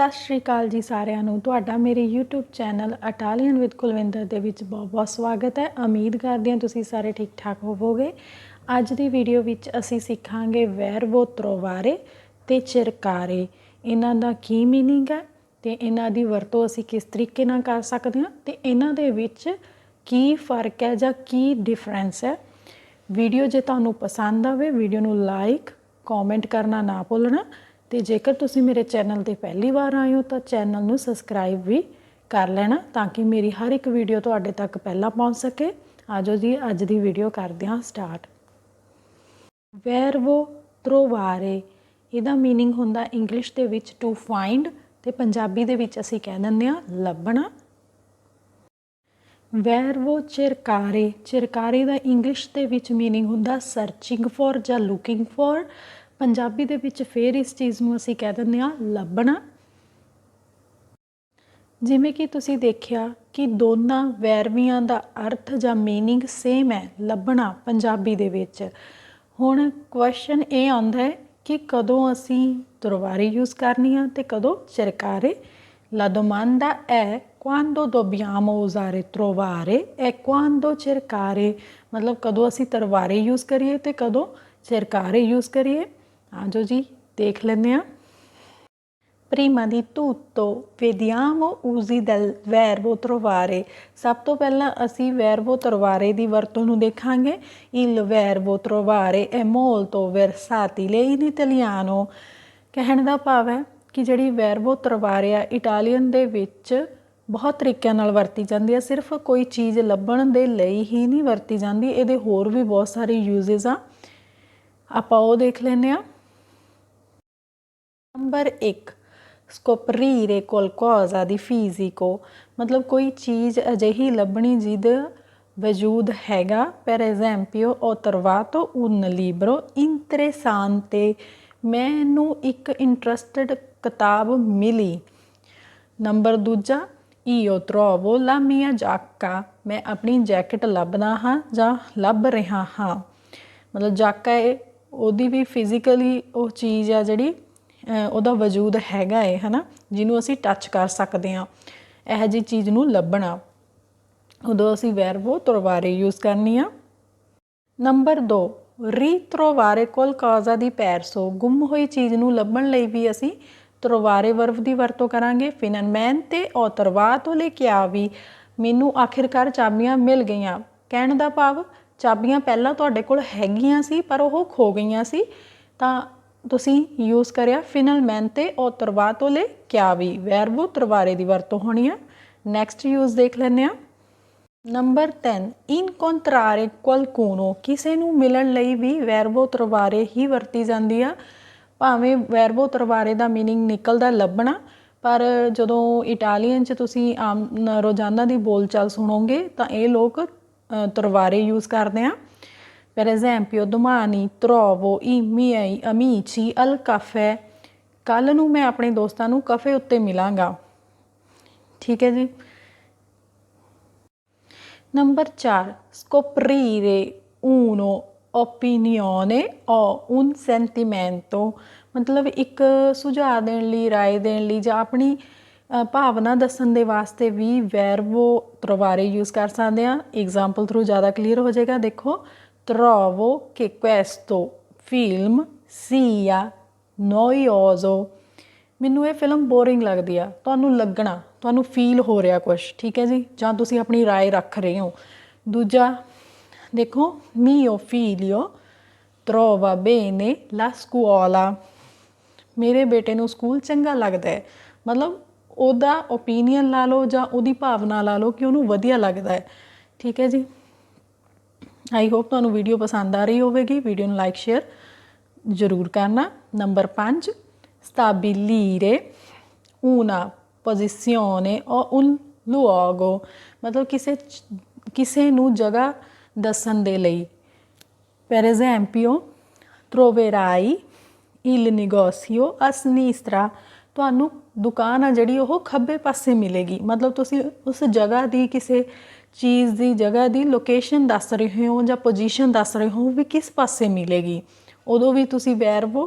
ਸਤਿ ਸ਼੍ਰੀ ਅਕਾਲ ਜੀ ਸਾਰਿਆਂ ਨੂੰ। ਤੁਹਾਡਾ ਮੇਰੇ YouTube channel Italian with Kulwinder ਦੇ ਵਿੱਚ ਬਹੁਤ-ਬਹੁਤ ਸਵਾਗਤ ਹੈ। ਉਮੀਦ ਕਰਦੇ ਹਾਂ ਤੁਸੀਂ ਸਾਰੇ ਠੀਕ ਠਾਕ ਹੋਵੋਗੇ। ਅੱਜ ਦੀ ਵੀਡੀਓ ਵਿੱਚ ਅਸੀਂ ਸਿੱਖਾਂਗੇ ਵੈਰਬੋ ਤਰੋਵਾਰੇ ਤੇ ਚਿਰਕਾਰੇ। ਇਹਨਾਂ ਦਾ ਕੀ ਮੀਨਿੰਗ ਹੈ ਤੇ ਇਹਨਾਂ ਦੀ ਵਰਤੋਂ ਅਸੀਂ ਕਿਸ ਤਰੀਕੇ ਨਾਲ ਕਰ ਸਕਦੇ ਹਾਂ ਤੇ ਇਹਨਾਂ ਦੇ ਵਿੱਚ ਕੀ ਫ਼ਰਕ ਹੈ ਜਾਂ ਕੀ ਡਿਫਰੈਂਸ ਹੈ। ਵੀਡੀਓ ਜੇ ਤੁਹਾਨੂੰ ਪਸੰਦ ਆਵੇ ਵੀਡੀਓ ਨੂੰ ਲਾਈਕ ਕਮੈਂਟ ਕਰਨਾ ਨਾ ਭੁੱਲਣਾ। ਤੇ ਜੇਕਰ ਤੁਸੀਂ ਮੇਰੇ ਚੈਨਲ ਤੇ ਪਹਿਲੀ ਵਾਰ ਆਏ ਹੋ ਤਾਂ ਚੈਨਲ ਨੂੰ ਸਬਸਕ੍ਰਾਈਬ ਵੀ ਕਰ ਲੈਣਾ ਤਾਂ ਕਿ ਮੇਰੀ ਹਰ ਇੱਕ ਵੀਡੀਓ ਤੁਹਾਡੇ ਤੱਕ ਪਹਿਲਾਂ ਪਹੁੰਚ ਸਕੇ। ਆਜੋ ਜੀ, ਅੱਜ ਦੀ ਵੀਡੀਓ ਕਰਦੇ ਹਾਂ ਸਟਾਰਟ। ਵੈਰਵੋ ਤ੍ਰੋਵਾਰੇ ਇਹਦਾ मीनिंग ਹੁੰਦਾ ਇੰਗਲਿਸ਼ ਦੇ ਵਿੱਚ ਟੂ ਫਾਈਂਡ ਤੇ ਪੰਜਾਬੀ ਦੇ ਵਿੱਚ ਅਸੀਂ ਕਹਿ ਦਿੰਦੇ ਹਾਂ ਲੱਭਣਾ। ਵੈਰਵੋ ਚਿਰਕਾਰੇ ਚਿਰਕਾਰੇ ਦਾ ਇੰਗਲਿਸ਼ ਦੇ ਵਿੱਚ मीनिंग ਹੁੰਦਾ ਸਰਚਿੰਗ ਫੋਰ ਜਾਂ ਲੁਕਿੰਗ ਫੋਰ ਪੰਜਾਬੀ ਦੇ ਵਿੱਚ ਫੇਰ ਇਸ ਚੀਜ਼ ਨੂੰ ਅਸੀਂ ਕਹਿ ਦਿੰਦੇ ਆ ਲੱਭਣਾ ਜਿਵੇਂ ਕਿ ਤੁਸੀਂ ਦੇਖਿਆ ਕਿ ਦੋਨਾਂ ਵੈਰਵੀਆਂ ਦਾ ਅਰਥ ਜਾਂ मीनिंग ਸੇਮ ਹੈ ਲੱਭਣਾ ਪੰਜਾਬੀ ਦੇ ਵਿੱਚ ਹੁਣ ਕੁਐਸਚਨ ਇਹ ਆਉਂਦਾ ਹੈ ਕਿ ਕਦੋਂ ਅਸੀਂ ਤਰਵਾਰੀ ਯੂਜ਼ ਕਰਨੀ ਆ ਤੇ ਕਦੋਂ ਚਿਰਕਾਰੇ La domanda è quando dobbiamo usare trovare e quando cercare ਮਤਲਬ ਕਦੋਂ ਅਸੀਂ ਤਰਵਾਰੇ ਯੂਜ਼ ਕਰੀਏ ਤੇ ਕਦੋਂ ਚਿਰਕਾਰੇ ਯੂਜ਼ ਕਰੀਏ ਆਜੋ ਜੀ, ਦੇਖ ਲੈਂਦੇ ਆ Prima di tutto vediamo usi del verbo trovare ਸਭ ਤੋਂ ਪਹਿਲਾਂ ਅਸੀਂ ਵੈਰਵੋ ਤਰਵਾਰੇ ਦੀ ਵਰਤੋਂ ਨੂੰ ਦੇਖਾਂਗੇ। il verbo trovare è molto versatile in italiano ਕਹਿਣ ਦਾ ਭਾਵ ਹੈ ਕਿ ਜਿਹੜੀ ਵੈਰਵੋ ਤਰਵਾਰੇ ਆ, ਇਟਾਲੀਅਨ ਦੇ ਵਿੱਚ ਬਹੁਤ ਤਰੀਕਿਆਂ ਨਾਲ ਵਰਤੀ ਜਾਂਦੀ ਹੈ ਸਿਰਫ ਕੋਈ ਚੀਜ਼ ਲੱਭਣ ਦੇ ਲਈ ਹੀ ਨਹੀਂ ਵਰਤੀ ਜਾਂਦੀ, ਇਹਦੇ ਹੋਰ ਵੀ ਬਹੁਤ ਸਾਰੇ ਯੂਜ਼ਸ ਆ। ਆਪਾਂ ਉਹ ਦੇਖ ਲੈਂਦੇ ਆ number 1 scoprire qualcosa di fisico ਮਤਲਬ ਕੋਈ ਚੀਜ਼ ਅਜਿਹੀ ਲੱਭਣੀ ਜਿਹਦੇ ਵਜੂਦ ਹੈਗਾ per esempio ho trovato un libro interessante ਮੈਨੂੰ ਇੱਕ ਇੰਟਰਸਟਡ ਕਿਤਾਬ ਮਿਲੀ। ਨੰਬਰ ਦੂਜਾ, ਈਓ trovo la mia ਜਾਕਾ। ਮੈਂ ਆਪਣੀ ਜੈਕਟ ਲੱਭਦਾ ਹਾਂ ਜਾਂ ਲੱਭ ਰਿਹਾ ਹਾਂ। ਮਤਲਬ ਜਾਕਾ ਇਹ, ਉਹਦੀ ਵੀ ਫਿਜ਼ੀਕਲੀ ਉਹ ਚੀਜ਼ ਆ ਜਿਹੜੀ ਉਹਦਾ ਵਜੂਦ ਹੈਗਾ ਹੈ ਹਨਾ? ਜਿਹਨੂੰ ਅਸੀਂ ਟੱਚ ਕਰ ਸਕਦੇ ਹਾਂ, ਇਹ ਜੀ ਚੀਜ਼ ਨੂੰ ਲੱਭਣਾ। ਉਦੋਂ ਅਸੀਂ ਵੈਰਬੋ ਤਰਵਾਰੇ ਯੂਜ਼ ਕਰਨੀ ਆ। ਨੰਬਰ 2 ਰੀਤਰੋਵਾਰੇ ਕੋਲ ਕਾਜ਼ਾ ਦੀ ਪੈਰਸੋ ਗੁੰਮ ਹੋਈ ਚੀਜ਼ ਨੂੰ ਲੱਭਣ ਲਈ ਵੀ ਅਸੀਂ ਤਰਵਾਰੇ ਵਰਬ ਦੀ ਵਰਤੋਂ ਕਰਾਂਗੇ। ਫਿਨਨਮੈਨ ਤੇ ਔਤਰਵਾਤੋ ਲੈ ਕੇ ਆਵੀ ਮੈਨੂੰ ਆਖਿਰਕਾਰ ਚਾਬੀਆਂ ਮਿਲ ਗਈਆਂ। ਕਹਿਣ ਦਾ ਭਾਵ, ਚਾਬੀਆਂ ਪਹਿਲਾਂ ਤੁਹਾਡੇ ਕੋਲ ਹੈਗੀਆਂ ਸੀ, ਪਰ ਉਹ ਖੋ ਗਈਆਂ ਸੀ। ਤਾਂ ਤੁਸੀਂ ਯੂਜ਼ ਕਰਿਆ ਫਿਨਲਮੈਨ ਤੇ ਔਤਰਵਾਤੋ ਲੈ ਕੇ ਆਵੀ ਵੈਰਬੋ ਤਰਵਾਰੇ ਦੀ ਵਰਤੋਂ ਹੋਣੀ ਆ ਨੈਕਸਟ ਯੂਜ਼ ਦੇਖ ਲੈਂਦੇ ਆ ਨੰਬਰ 10 ਇਨਕੋਂਟਰਾਰੇ ਕੁਅਲਕੂਨੋ ਕਿਸੇ ਨੂੰ ਮਿਲਣ ਲਈ ਵੀ ਵੈਰਬੋ ਤਰਵਾਰੇ ਹੀ ਵਰਤੀ ਜਾਂਦੀ ਆ ਭਾਵੇਂ ਵੈਰਬੋ ਤਰਵਾਰੇ ਦਾ मीनिंग ਨਿਕਲਦਾ ਲੱਭਣਾ ਪਰ ਜਦੋਂ ਇਟਾਲੀਅਨ ਚ ਤੁਸੀਂ ਆਮ ਰੋਜ਼ਾਨਾ ਦੀ ਬੋਲਚਾਲ ਸੁਣੋਗੇ ਤਾਂ ਇਹ ਲੋਕ ਤਰਵਾਰੇ ਯੂਜ਼ ਕਰਦੇ ਆ Per esempio, domani trovo i miei amici al caffè. ਕੱਲ ਨੂੰ ਮੈਂ ਆਪਣੇ ਦੋਸਤਾਂ ਨੂੰ ਕਫੇ ਉੱਤੇ ਮਿਲਾਂਗਾ ਠੀਕ ਹੈ ਜੀ number 4 scoprire uno opinione o un sentimento ਮਤਲਬ ਇੱਕ ਸੁਝਾਅ ਦੇਣ ਲਈ رائے ਦੇਣ ਲਈ ਜਾਂ ਆਪਣੀ ਭਾਵਨਾ ਦੱਸਣ ਦੇ ਵਾਸਤੇ ਵੀ ਵੈਰਬੋ ਤਰਵਾਰੇ ਯੂਜ਼ ਕਰ ਸਕਦੇ ਆ ਐਗਜ਼ਾਮਪਲ ਥਰੂ ਜ਼ਿਆਦਾ ਕਲੀਅਰ ਹੋ ਜਾਏਗਾ ਦੇਖੋ trovo che questo film sia noioso ਮੈਨੂੰ ਇਹ ਫਿਲਮ ਬੋਰਿੰਗ ਲੱਗਦੀ ਆ ਤੁਹਾਨੂੰ ਲੱਗਣਾ ਤੁਹਾਨੂੰ ਫੀਲ ਹੋ ਰਿਹਾ ਕੁਝ ਠੀਕ ਹੈ ਜੀ ਜਾਂ ਤੁਸੀਂ ਆਪਣੀ رائے ਰੱਖ ਰਹੇ ਹੋ ਦੂਜਾ ਦੇਖੋ mio figlio trova bene la scuola ਮੇਰੇ ਬੇਟੇ ਨੂੰ ਸਕੂਲ ਚੰਗਾ ਲੱਗਦਾ ਹੈ ਮਤਲਬ ਉਹਦਾ ਓਪੀਨੀਅਨ ਲਾ ਲਓ ਜਾਂ ਉਹਦੀ ਭਾਵਨਾ ਲਾ ਲਓ ਕਿ ਉਹਨੂੰ ਵਧੀਆ ਲੱਗਦਾ ਹੈ ਠੀਕ ਹੈ ਜੀ ਆਈ ਹੋਪ ਤੁਹਾਨੂੰ ਵੀਡੀਓ ਪਸੰਦ ਆ ਰਹੀ ਹੋਵੇਗੀ। ਵੀਡੀਓ ਨੂੰ ਲਾਈਕ ਸ਼ੇਅਰ ਜ਼ਰੂਰ ਕਰਨਾ। Number 5 stabilire una posizione o un luogo ਮਤਲਬ ਕਿਸੇ ਕਿਸੇ ਨੂੰ ਜਗ੍ਹਾ ਦੱਸਣ ਦੇ ਲਈ। per esempio troverai il negozio a sinistra ਤੁਹਾਨੂੰ ਦੁਕਾਨ ਆ ਜਿਹੜੀ ਉਹ ਖੱਬੇ ਪਾਸੇ ਮਿਲੇਗੀ। ਮਤਲਬ ਤੁਸੀਂ ਉਸ ਜਗ੍ਹਾ ਦੀ ਕਿਸੇ ਚੀਜ਼ ਦੀ ਜਗ੍ਹਾ ਦੀ ਲੋਕੇਸ਼ਨ ਦੱਸ ਰਹੇ ਹੋ ਜਾਂ ਪੋਜੀਸ਼ਨ ਦੱਸ ਰਹੇ ਹੋ ਵੀ ਕਿਸ ਪਾਸੇ ਮਿਲੇਗੀ, ਉਦੋਂ ਵੀ ਤੁਸੀਂ ਵੈਰਬੋ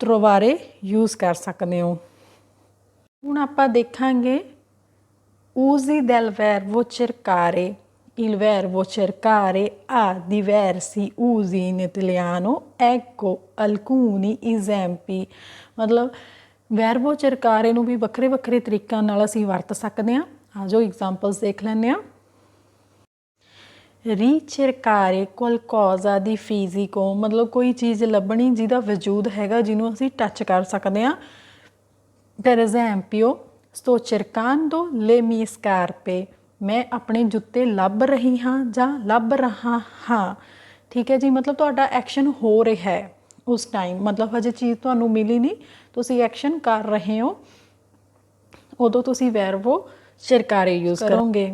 ਤਰਵਾਰੇ ਯੂਜ਼ ਕਰ ਸਕਦੇ ਹੋ। ਹੁਣ ਆਪਾਂ ਦੇਖਾਂਗੇ usi del verbo cercare il verbo cercare ha diversi usi in italiano ecco, alcuni, esempi ਮਤਲਬ ਵੈਰਬੋ cercare ਨੂੰ ਵੀ ਵੱਖਰੇ ਵੱਖਰੇ ਤਰੀਕਿਆਂ ਨਾਲ ਅਸੀਂ ਵਰਤ ਸਕਦੇ ਹਾਂ। ਆਜੋ ਐਗਜ਼ਾਮਪਲਸ ਦੇਖ ਲੈਂਦੇ ਹਾਂ। Ricercare qualcosa di fisico ਮਤਲਬ ਕੋਈ ਚੀਜ਼ ਲੱਭਣੀ ਜਿਹਦਾ ਵਜੂਦ ਹੈਗਾ ਜਿਹਨੂੰ ਅਸੀਂ ਟੱਚ ਕਰ ਸਕਦੇ ਹਾਂ। Per esempio sto cercando le mie scarpe ਮੈਂ ਆਪਣੇ ਜੁੱਤੇ ਲੱਭ ਰਹੀ ਹਾਂ ਜਾਂ ਲੱਭ ਰਹਾ ਹਾਂ। ਠੀਕ ਹੈ ਜੀ ਮਤਲਬ ਤੁਹਾਡਾ ਐਕਸ਼ਨ ਹੋ ਰਿਹਾ ਹੈ ਉਸ ਟਾਈਮ ਮਤਲਬ ਹਜੇ ਚੀਜ਼ ਤੁਹਾਨੂੰ ਮਿਲੀ ਨਹੀਂ ਤੁਸੀਂ ਐਕਸ਼ਨ ਕਰ ਰਹੇ ਹੋ ਉਦੋਂ ਤੁਸੀਂ ਵੈਰਬੋ cercare ਯੂਜ਼ ਕਰੋਗੇ।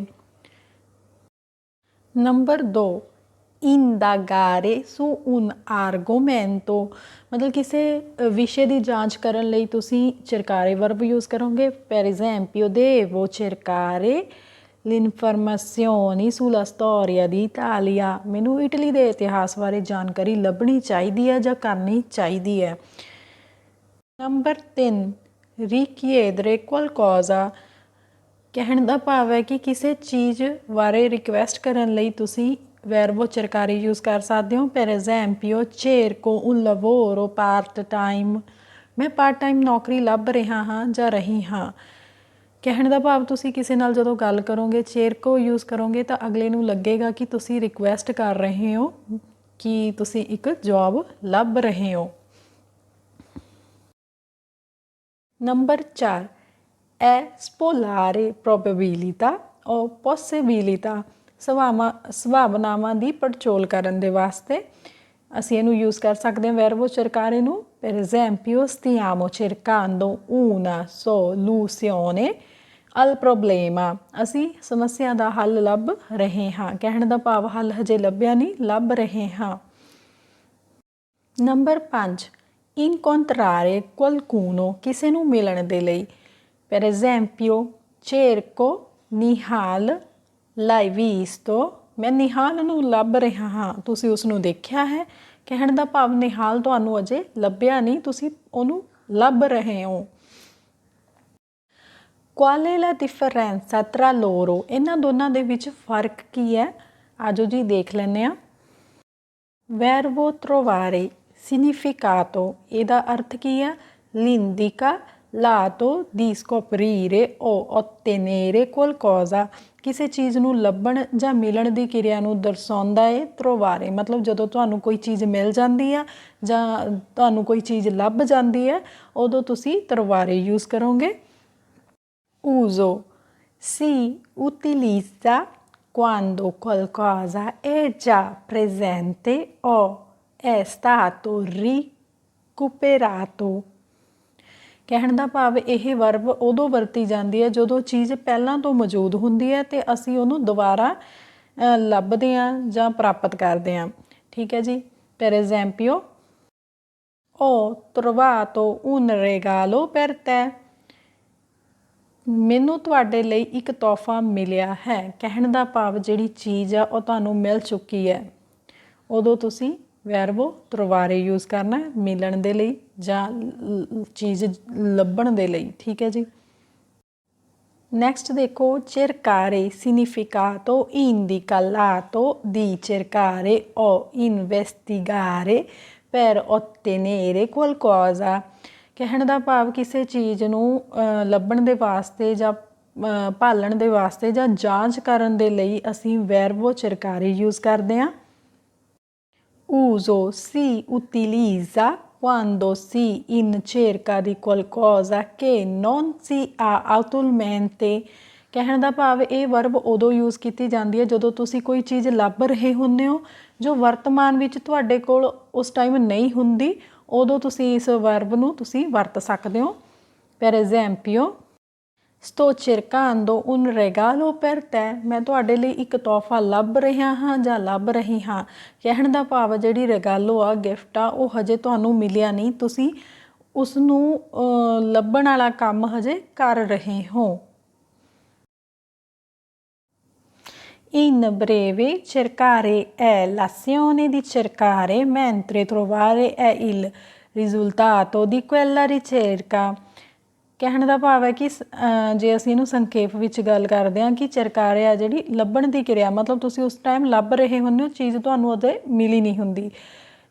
नंबर दो ਇੰਦਾਗਾਰੇ ਸੋ ਉਨ ਆਰਗੂਮੈਂਟੋ ਮਤਲਬ ਕਿਸੇ ਵਿਸ਼ੇ ਦੀ ਜਾਂਚ ਕਰਨ ਲਈ ਤੁਸੀਂ ਚਰਕਾਰੇ ਵਰਬ ਯੂਜ਼ ਕਰੋਗੇ ਪਰ ਐਗਜ਼ਾਮਪਲ ਦੇਵੋ ਚਰਕਾਰੇ l'informazione sulla storia d'Italia ਮੈਨੂੰ ਇਟਲੀ ਦੇ ਇਤਿਹਾਸ ਬਾਰੇ ਜਾਣਕਾਰੀ ਲੱਭਣੀ ਚਾਹੀਦੀ ਹੈ ਜਾਂ ਕਰਨੀ ਚਾਹੀਦੀ ਹੈ ਨੰਬਰ 3 richiedere qualcosa ਕਹਿਣ ਦਾ ਭਾਵ ਹੈ ਕਿ ਕਿਸੇ ਚੀਜ਼ ਬਾਰੇ ਰਿਕਵੈਸਟ ਕਰਨ ਲਈ ਤੁਸੀਂ ਵੈਰਬੋ cercare ਯੂਜ਼ ਕਰ ਸਕਦੇ ਹੋ। per esempio cerco un lavoro part time ਮੈਂ ਪਾਰਟ ਟਾਈਮ ਨੌਕਰੀ ਲੱਭ ਰਿਹਾ ਹਾਂ ਜਾਂ ਰਹੀ ਹਾਂ। ਕਹਿਣ ਦਾ ਭਾਵ ਤੁਸੀਂ ਕਿਸੇ ਨਾਲ ਜਦੋਂ ਗੱਲ ਕਰੋਗੇ cerco ਯੂਜ਼ ਕਰੋਗੇ ਤਾਂ ਅਗਲੇ ਨੂੰ ਲੱਗੇਗਾ ਕਿ ਤੁਸੀਂ ਰਿਕਵੈਸਟ ਕਰ ਰਹੇ ਹੋ ਕਿ ਤੁਸੀਂ ਇੱਕ ਜੌਬ ਲੱਭ ਰਹੇ ਹੋ। Number 4 è spolare probabilità o possibilità ਸੰਭਾਵਨਾ ਸੰਭਾਵਨਾਵਾਂ ਦੀ ਪੜਚੋਲ ਕਰਨ ਦੇ ਵਾਸਤੇ ਅਸੀਂ ਇਹਨੂੰ ਯੂਜ਼ ਕਰ ਸਕਦੇ ਹਾਂ ਵੈਰਬੋ cercare ਨੂੰ per esempio stiamo cercando una soluzione al problema ਅਸੀਂ ਸਮੱਸਿਆ ਦਾ ਹੱਲ ਲੱਭ ਰਹੇ ਹਾਂ ਕਹਿਣ ਦਾ ਭਾਵ ਹੱਲ ਹਜੇ ਲੱਭਿਆ ਨਹੀਂ ਲੱਭ ਰਹੇ ਹਾਂ ਨੰਬਰ 5 incontrare qualcuno ਕਿਸੇ ਨੂੰ ਮਿਲਣ ਦੇ ਲਈ Per esempio, cerco ਨਿਹਾਲ l'hai visto ਮੈਂ ਨਿਹਾਲ ਨੂੰ ਲੱਭ ਰਿਹਾ ਹਾਂ ਤੁਸੀਂ ਉਸ ਨੂੰ ਦੇਖਿਆ ਹੈ ਕਹਿਣ ਦਾ ਭਾਵ ਨਿਹਾਲ ਤੁਹਾਨੂੰ ਅਜੇ ਲੱਭਿਆ ਨਹੀਂ ਤੁਸੀਂ ਉਹਨੂੰ ਲੱਭ ਰਹੇ ਹੋ ਕੁਆਲ ਹੈ ਲਾ ਡਿਫਰੈਂਸਾ ਤਰਾ ਲੋਰੋ ਇਹਨਾਂ ਦੋਨਾਂ ਦੇ ਵਿੱਚ ਫ਼ਰਕ ਕੀ ਹੈ ਆਜੋ ਜੀ ਦੇਖ ਲੈਂਦੇ ਆ ਵੈਰਬੋ ਟ੍ਰੋਵਾਰੇ ਸਿਗਨੀਫਿਕਾਟੋ ਇਹਦਾ ਅਰਥ ਕੀ ਹੈ ਲਿੰਦਿਕਾ lato di scoprire o ottenere qualcosa ਕਿਸੇ ਚੀਜ਼ ਨੂੰ ਲੱਭਣ ਜਾਂ ਮਿਲਣ ਦੀ ਕਿਰਿਆ ਨੂੰ ਦਰਸਾਉਂਦਾ ਹੈ trovare ਮਤਲਬ ਜਦੋਂ ਤੁਹਾਨੂੰ ਕੋਈ ਚੀਜ਼ ਮਿਲ ਜਾਂਦੀ ਆ ਜਾਂ ਤੁਹਾਨੂੰ ਕੋਈ ਚੀਜ਼ ਲੱਭ ਜਾਂਦੀ ਹੈ ਉਦੋਂ ਤੁਸੀਂ trovare ਯੂਜ਼ ਕਰੋਗੇ uso si utilizza quando qualcosa è già presente o è stato recuperato ਕਹਿਣ ਦਾ ਭਾਵ ਇਹ ਵਰਬ ਉਦੋਂ ਵਰਤੀ ਜਾਂਦੀ ਹੈ ਜਦੋਂ ਚੀਜ਼ ਪਹਿਲਾਂ ਤੋਂ ਮੌਜੂਦ ਹੁੰਦੀ ਹੈ ਤੇ ਅਸੀਂ ਉਹਨੂੰ ਦੁਬਾਰਾ ਲੱਭਦੇ ਹਾਂ ਜਾਂ ਪ੍ਰਾਪਤ ਕਰਦੇ ਹਾਂ। ਠੀਕ ਹੈ ਜੀ? Per esempio ho trovato un regalo per te ਮੈਨੂੰ ਤੁਹਾਡੇ ਲਈ ਇੱਕ ਤੋਹਫਾ ਮਿਲਿਆ ਹੈ। ਕਹਿਣ ਦਾ ਭਾਵ ਜਿਹੜੀ ਚੀਜ਼ ਆ, ਉਹ ਤੁਹਾਨੂੰ ਮਿਲ ਚੁੱਕੀ ਹੈ। ਉਦੋਂ ਤੁਸੀਂ ਵੈਰਬੋ trovare ਯੂਜ਼ ਕਰਨਾ ਮਿਲਣ ਦੇ ਲਈ। ਜਾਂ ਲ- ਲ- ਚੀਜ਼ ਲੱਭਣ ਦੇ ਲਈ ਠੀਕ ਹੈ ਜੀ ਨੈਕਸਟ ਦੇਖੋ cercare significato indica lato di cercare o investigare per ottenere qualcosa ਕਹਿਣ ਦਾ ਭਾਵ ਕਿਸੇ ਚੀਜ਼ ਨੂੰ ਅ, ਲੱਭਣ ਦੇ ਵਾਸਤੇ ਜਾਂ ਅ, ਭਾਲਣ ਦੇ ਵਾਸਤੇ ਜਾਂ ਜਾਂਚ ਕਰਨ ਦੇ ਲਈ ਅਸੀਂ ਵੈਰਬੋ cercare ਯੂਜ਼ ਕਰਦੇ ਹਾਂ uso si utilizza quando si in cerca di qualcosa che non si ha attualmente. ਕਹਿਣ ਦਾ ਭਾਵ ਇਹ ਵਰਬ ਉਦੋਂ ਯੂਜ਼ ਕੀਤੀ ਜਾਂਦੀ ਹੈ ਜਦੋਂ ਤੁਸੀਂ ਕੋਈ ਚੀਜ਼ ਲੱਭ ਰਹੇ ਹੁੰਦੇ ਹੋ, ਜੋ ਵਰਤਮਾਨ ਵਿੱਚ ਤੁਹਾਡੇ ਕੋਲ ਉਸ ਟਾਈਮ ਨਹੀਂ ਹੁੰਦੀ, ਉਦੋਂ ਤੁਸੀਂ ਇਸ ਵਰਬ ਨੂੰ ਤੁਸੀਂ ਵਰਤ ਸਕਦੇ ਹੋ। Per esempio sto cercando un regalo per te ਮੈਂ ਤੁਹਾਡੇ ਲਈ ਇੱਕ ਤੋਹਫਾ ਲੱਭ ਰਿਹਾ ਹਾਂ ਜਾਂ ਲੱਭ ਰਹੀ ਹਾਂ ਕਹਿਣ ਦਾ ਭਾਵ ਜਿਹੜੀ ਰੈਗਾਲੋ ਆ ਗਿਫਟ ਆ ਉਹ ਹਜੇ ਤੁਹਾਨੂੰ ਮਿਲਿਆ ਨਹੀਂ ਤੁਸੀਂ ਉਸ ਨੂੰ ਅ, ਲੱਭਣ ਵਾਲਾ ਕੰਮ ਹਜੇ ਕਰ ਰਹੇ ਹੋ In breve, cercare è l'azione di cercare, mentre trovare è il risultato di quella ricerca. ਕਹਿਣ ਦਾ ਭਾਵ ਹੈ ਕਿ ਸ- ਜੇ ਅਸੀਂ ਇਹਨੂੰ ਸੰਖੇਪ ਵਿੱਚ ਗੱਲ ਕਰਦੇ ਹਾਂ ਕਿ ਚਰਕਾਰਿਆ ਜਿਹੜੀ ਲੱਭਣ ਦੀ ਕਿਰਿਆ, ਮਤਲਬ ਤੁਸੀਂ ਉਸ ਟਾਈਮ ਲੱਭ ਰਹੇ ਹੁੰਦੇ ਹੋ, ਚੀਜ਼ ਤੁਹਾਨੂੰ ਉਹਦੇ ਮਿਲੀ ਨਹੀਂ ਹੁੰਦੀ।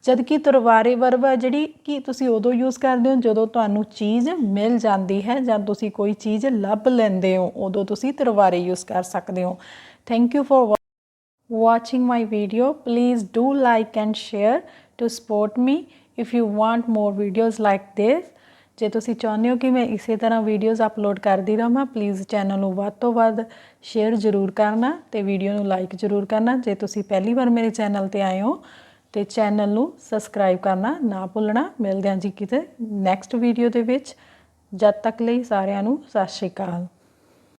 ਜਦ ਕਿ ਤਰਵਾਰੇ ਵਰਬ ਹੈ ਜਿਹੜੀ ਕਿ ਤੁਸੀਂ ਉਦੋਂ ਯੂਜ਼ ਕਰਦੇ ਹੋ ਜਦੋਂ ਤੁਹਾਨੂੰ ਚੀਜ਼ ਮਿਲ ਜਾਂਦੀ ਹੈ ਜਾਂ ਤੁਸੀਂ ਕੋਈ ਚੀਜ਼ ਲੱਭ ਲੈਂਦੇ ਹੋ, ਉਦੋਂ ਤੁਸੀਂ ਤਰਵਾਰੇ ਯੂਜ਼ ਕਰ ਸਕਦੇ ਹੋ। Thank you for watching my video. Please do like and share to support me. If you want more videos like this ਜੇ ਤੁਸੀਂ ਚਾਹੁੰਦੇ ਹੋ ਕਿ ਮੈਂ ਇਸੇ ਤਰ੍ਹਾਂ ਵੀਡੀਓਜ਼ ਅਪਲੋਡ ਕਰਦੀ ਰਹਾਂ ਪਲੀਜ਼ ਚੈਨਲ ਨੂੰ ਵੱਧ ਤੋਂ ਵੱਧ ਸ਼ੇਅਰ ਜ਼ਰੂਰ ਕਰਨਾ ਤੇ ਵੀਡੀਓ ਨੂੰ ਲਾਈਕ ਜ਼ਰੂਰ ਕਰਨਾ। ਜੇ ਤੁਸੀਂ ਪਹਿਲੀ ਵਾਰ ਮੇਰੇ ਚੈਨਲ ਤੇ ਆਏ ਹੋ, ਤੇ ਚੈਨਲ ਨੂੰ ਸਬਸਕ੍ਰਾਈਬ ਕਰਨਾ ਨਾ ਭੁੱਲਣਾ। ਮਿਲਦੇ ਹਾਂ ਜੀ ਕਿਤੇ ਨੈਕਸਟ ਵੀਡੀਓ ਦੇ ਵਿੱਚ। ਜਦ ਤੱਕ ਲਈ ਸਾਰਿਆਂ ਨੂੰ ਸਤਿ ਸ਼੍ਰੀ ਅਕਾਲ।